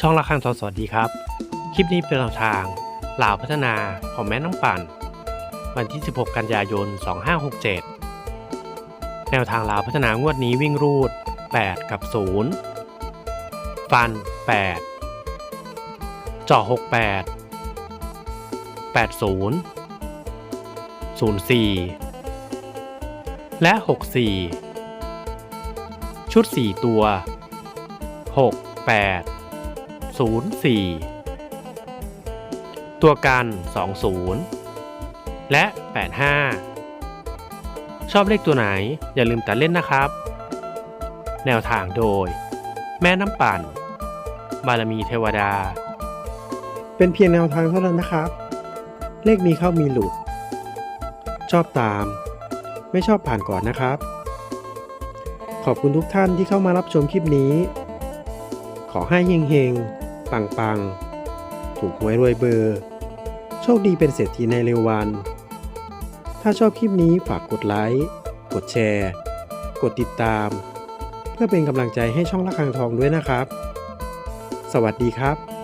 ช่องละครังทองสวัสดีครับ คลิปนี้เป็นแนวทางลาวพัฒนาของแม่น้ำปั่น วันที่ 16 กันยายน 2567 แนวทางลาวพัฒนางวดนี้วิ่งรูด 8 กับ 0 ฟัน8เจาะ68 80 04 และ 64 ชุด 4 ตัว 6 8 04 ตัวกัน 20 และ 85 ชอบเลขตัวไหนอย่าลืมตัดเล่นนะครับ แนวทางโดย แม่น้ำปั่น บารมีเทวดา เป็นเพียงแนวทางเท่านั้นนะครับ เลขมีเข้ามีหลุด ชอบตาม ไม่ชอบผ่านก่อนนะครับ ขอบคุณทุกท่านที่เข้ามารับชมคลิปนี้ขอให้เฮงเฮงๆปัง ปังๆ ถูกหวยรวยเบอร์ โชคดีเป็นเศรษฐีในเร็ววัน ถ้าชอบคลิปนี้ฝากกดไลค์ กดแชร์ กดติดตาม เพื่อเป็นกำลังใจให้ช่องละคังทองด้วยนะครับ สวัสดีครับ